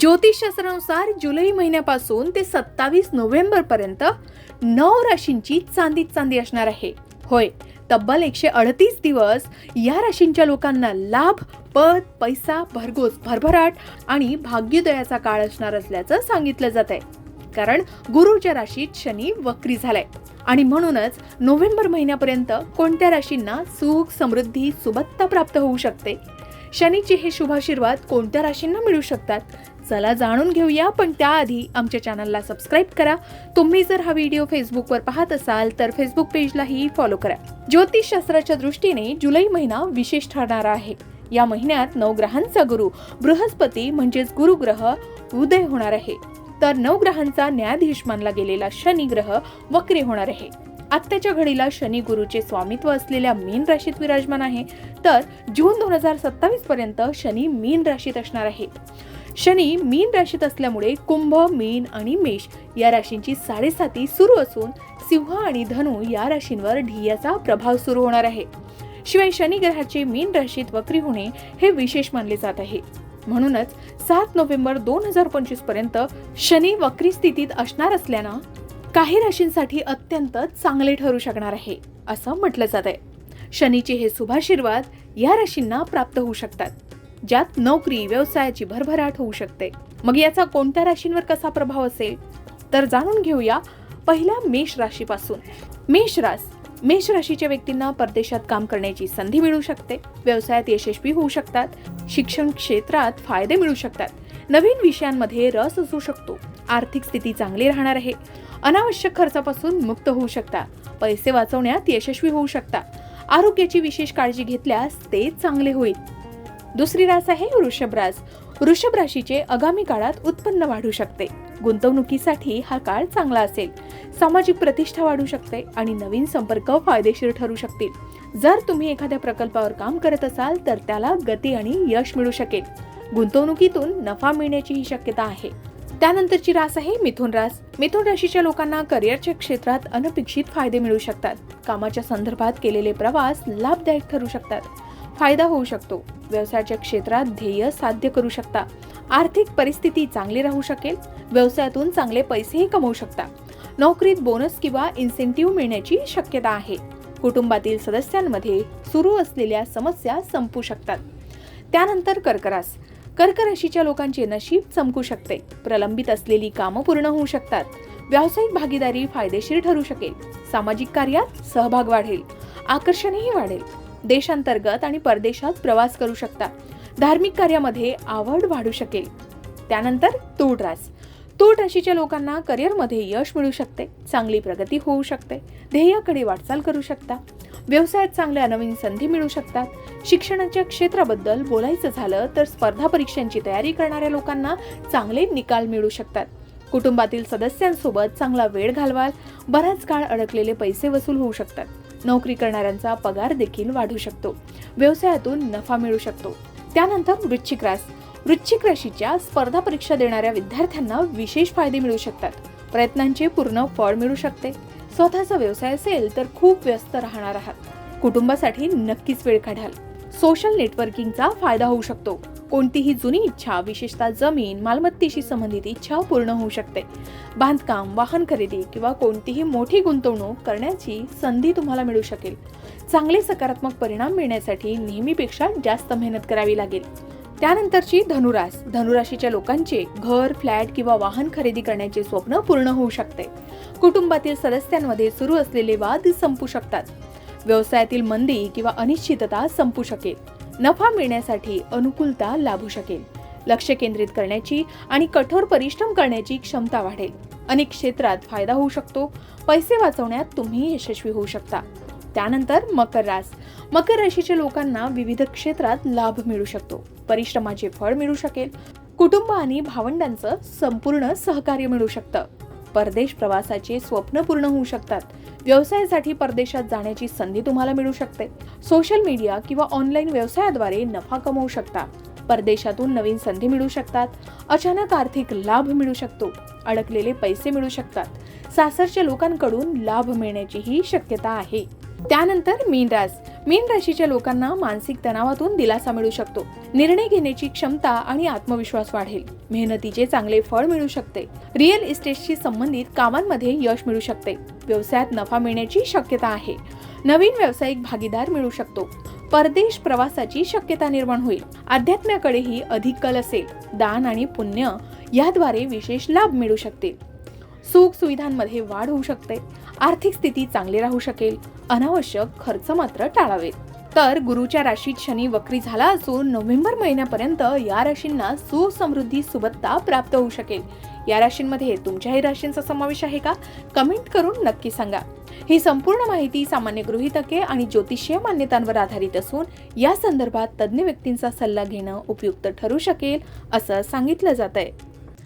ज्योतिषशास्त्रानुसार जुलै महिन्यापासून ते सत्तावीस नोव्हेंबर पर्यंत नऊ राशींची चांदीत चांदी असणार आहे. होय तब्बल एकशे अडतीस दिवस या राशींच्या लोकांना लाभ पद पैसा भरघोस भरभराट आणि भाग्योदयाचा काळ असणार असल्याचं सांगितलं जात आहे. कारण गुरुच्या राशीत शनी वक्री झालाय. आणि म्हणूनच नोव्हेंबर महिन्यापर्यंत कोणत्या राशींना सुख समृद्धी सुबत्ता प्राप्त होऊ शकते? शनीचे हे शुभाशीर्वाद कोणत्या राशींना मिळू शकतात? चला जाणून घेऊया पण त्याआधी आमच्या चॅनलला सबस्क्राईब करा. तुम्ही जर हा व्हिडिओ फेसबुकवर पाहत असाल तर फेसबुक पेजलाही फॉलो करा. ज्योतिषशास्त्राच्या दृष्टीने जुलै महिना विशेष ठरणार आहे. या महिन्यात नवग्रहांचा गुरु बृहस्पती म्हणजेच गुरुग्रह उदय होणार आहे. तर नवग्रहांचा न्यायाधीश मानला गेलेला शनी ग्रह वक्री होणार आहे. आत्ताच्या घडीला शनी गुरुचे स्वामित्व असलेल्या मीन राशीत विराजमान आहे. तर जून दोन हजार सत्तावीस पर्यंत शनी मीन राशीत असणार आहे. शनी मीन राशीत असल्यामुळे कुंभ मीन आणि मेष या राशींची साडेसाती सुरू असून सिंह आणि धनु या राशींवर ढियाचा प्रभाव सुरू होणार आहे. शिवाय शनी ग्रहाचे मीन राशीत वक्री होणे हे विशेष मानले जात आहे. म्हणूनच सात नोव्हेंबर दोन हजार पंचवीसपर्यंत शनी वक्री स्थितीत असणार असल्यानं काही राशींसाठी अत्यंत चांगले ठरू शकणार आहे असं म्हटलं जात आहे शनीचे हे शुभाशीर्वाद या राशींना प्राप्त होऊ शकतात. ज्यात नोकरी व्यवसायाची भरभराट होऊ शकते. मग याचा कोणत्या राशींवर कसा प्रभाव असेल? तर जाणून घेऊया पहिल्या मेष राशीपासून. मेष रास मेष राशीच्या व्यक्तींना परदेशात काम करण्याची संधी मिळू शकते. व्यवसायात यशस्वी होऊ शकतात. शिक्षण क्षेत्रात फायदे मिळू शकतात. नवीन विषयांमध्ये रस असू शकतो. आर्थिक स्थिती चांगली राहणार आहे. अनावश्यक खर्चापासून मुक्त होऊ शकता. पैसे वाचवण्यात यशस्वी होऊ शकता. आरोग्याची विशेष काळजी घेतल्यास ते चांगले होईल. दुसरी रास आहे वृषभ रास. वृषभ राशीचे आगामी काळात उत्पन्न वाढू शकते. गुंतवणुकीसाठी हा काळ चांगला असेल. सामाजिक प्रतिष्ठा वाढू शकते आणि नवीन संपर्क फायदेशीर ठरू शकतील. जर तुम्ही एखाद्या प्रकल्पावर काम करत असाल तर त्याला गती आणि यश मिळू शकेल. गुंतवणुकीतून नफा मिळण्याची ही शक्यता आहे. त्यानंतरची रास आहे मिथुन रास. मिथुन राशीच्या लोकांना करिअरच्या क्षेत्रात अनपेक्षित फायदे मिळू शकतात. कामाच्या संदर्भात केलेले प्रवास लाभदायक ठरू शकतात. फायदा होऊ शकतो. व्यवसायाच्या क्षेत्रात ध्येय साध्य करू शकता. आर्थिक परिस्थिती चांगली राहू शकेल व्यवसायातून चांगले पैसेही कमवू शकता. नोकरीत बोनस किंवा इन्सेंटिव्ह मिळण्याची शक्यता आहे. कुटुंबातील सदस्यांमध्ये सुरू असलेल्या समस्या संपू शकतात. त्यानंतर कर्करास. कर्क राशीच्या लोकांचे नशीब चमकू शकते. प्रलंबित असलेली कामं पूर्ण होऊ शकतात. व्यावसायिक भागीदारी फायदेशीर ठरू शकेल. सामाजिक कार्यात सहभाग वाढेल. आकर्षणही वाढेल. देशांतर्गत आणि परदेशात प्रवास करू शकता. धार्मिक कार्यामध्ये आवड वाढू शकेल. त्यानंतर तूळ रास. तूळ राशीच्या लोकांना करिअरमध्ये यश मिळू शकते चांगली प्रगती होऊ शकते ध्येयाकडे वाटचाल करू शकता. व्यवसायात चांगल्या नवीन संधी मिळू शकतात. शिक्षणाच्या क्षेत्राबद्दल बोलायचं झालं तर स्पर्धा परीक्षांची तयारी करणाऱ्या लोकांना चांगले निकाल मिळू शकतात. कुटुंबातील सदस्यांसोबत चांगला वेळ घालवाल. बराच काळ अडकलेले पैसे वसूल होऊ शकतात. नोकरी करणाऱ्यांचा पगार देखील वाढू शकतो. व्यवसायातून नफा मिळू शकतो. त्यानंतर वृश्चिक रास. वृश्चिक राशीच्या स्पर्धा परीक्षा देणाऱ्या विद्यार्थ्यांना विशेष फायदे मिळू शकतात. प्रयत्नांचे पूर्ण फळ मिळू शकते. स्वतःचा व्यवसाय असेल तर खूप व्यस्त राहणार आहात. कुटुंबासाठी नक्कीच वेळ काढाल. सोशल नेटवर्किंगचा फायदा होऊ शकतो. कोणतीही जुनी इच्छा विशेषतः जमीन मालमत्तेशी संबंधित इच्छा पूर्ण होऊ शकते. बांधकाम वाहन खरेदी किंवा कोणतीही मोठी गुंतवणूक करण्याची संधी तुम्हाला मिळू शकेल. चांगले सकारात्मक परिणाम मिळण्यासाठी नेहमीपेक्षा जास्त मेहनत करावी लागेल. त्यानंतरची धनुरास. धनुराशीच्या लोकांचे घर फ्लॅट किंवा वाहन खरेदी करण्याचे स्वप्न पूर्ण होऊ शकते. कुटुंबातील सदस्यांमध्ये सुरू असलेले वाद संपू शकतात. व्यवसायातील मंदी किंवा अनिश्चितता संपू शकेल. नफा मिळण्यासाठी अनुकूलता लाभू शकेल. लक्ष केंद्रित करण्याची आणि कठोर परिश्रम करण्याची क्षमता वाढेल. अनेक क्षेत्रात फायदा होऊ शकतो. पैसे वाचवण्यात तुम्ही यशस्वी होऊ शकता. त्यानंतर मकर रास. मकर राशीच्या लोकांना विविध क्षेत्रात लाभ मिळू शकतो. परिश्रमाचे फळ मिळू शकेल. कुटुंब आणि भावंडांचं संपूर्ण सहकार्य मिळू शकतं. परदेश प्रवासाचे स्वप्न पूर्ण होऊ शकतात. व्यवसायासाठी परदेशात जाण्याची संधी तुम्हाला मिळू शकते. सोशल मीडिया किंवा ऑनलाईन व्यवसायाद्वारे नफा कमवू शकता. परदेशातून नवीन संधी मिळू शकतात. अचानक आर्थिक लाभ मिळू शकतो. अडकलेले पैसे मिळू शकतात. सासरच्या लोकांकडून लाभ मिळण्याचीही शक्यता आहे. त्यानंतर मीन मीन राशीच्या लोकांना मानसिक तणावातून दिलासा मिळू शकतो. निर्णय घेण्याची क्षमता आणि आत्मविश्वास वाढेल. मेहनतीचे चांगले फळ मिळू शकते. रिअल इस्टेटशी संबंधित कामांमध्ये यश मिळू शकते. व्यवसायात नफा मिळण्याची शक्यता आहे. नवीन व्यावसायिक भागीदार मिळू शकतो. परदेश प्रवासाची शक्यता निर्माण होईल. अध्यात्म्याकडेही अधिक कल असेल. दान आणि पुण्य याद्वारे विशेष लाभ मिळू शकतील. सुख सुविधांमध्ये वाढ होऊ शकते. आर्थिक स्थिती चांगली राहू शकेल. अनावश्यक खर्च मात्र टाळावेत तर गुरुच्या राशीत शनी वक्री झाला असून नोव्हेंबर महिन्यापर्यंत या राशींना सुसमृद्धी सुबत्ता प्राप्त होऊ शकेल. या राशींमध्ये तुमच्याही राशींचा समावेश आहे का? कमेंट करून नक्की सांगा. ही संपूर्ण माहिती सामान्य गृहितके आणि ज्योतिषीय मान्यतांवर आधारित असून या संदर्भात तज्ज्ञ व्यक्तींचा सल्ला घेणं उपयुक्त ठरू शकेल असं सांगितलं जात आहे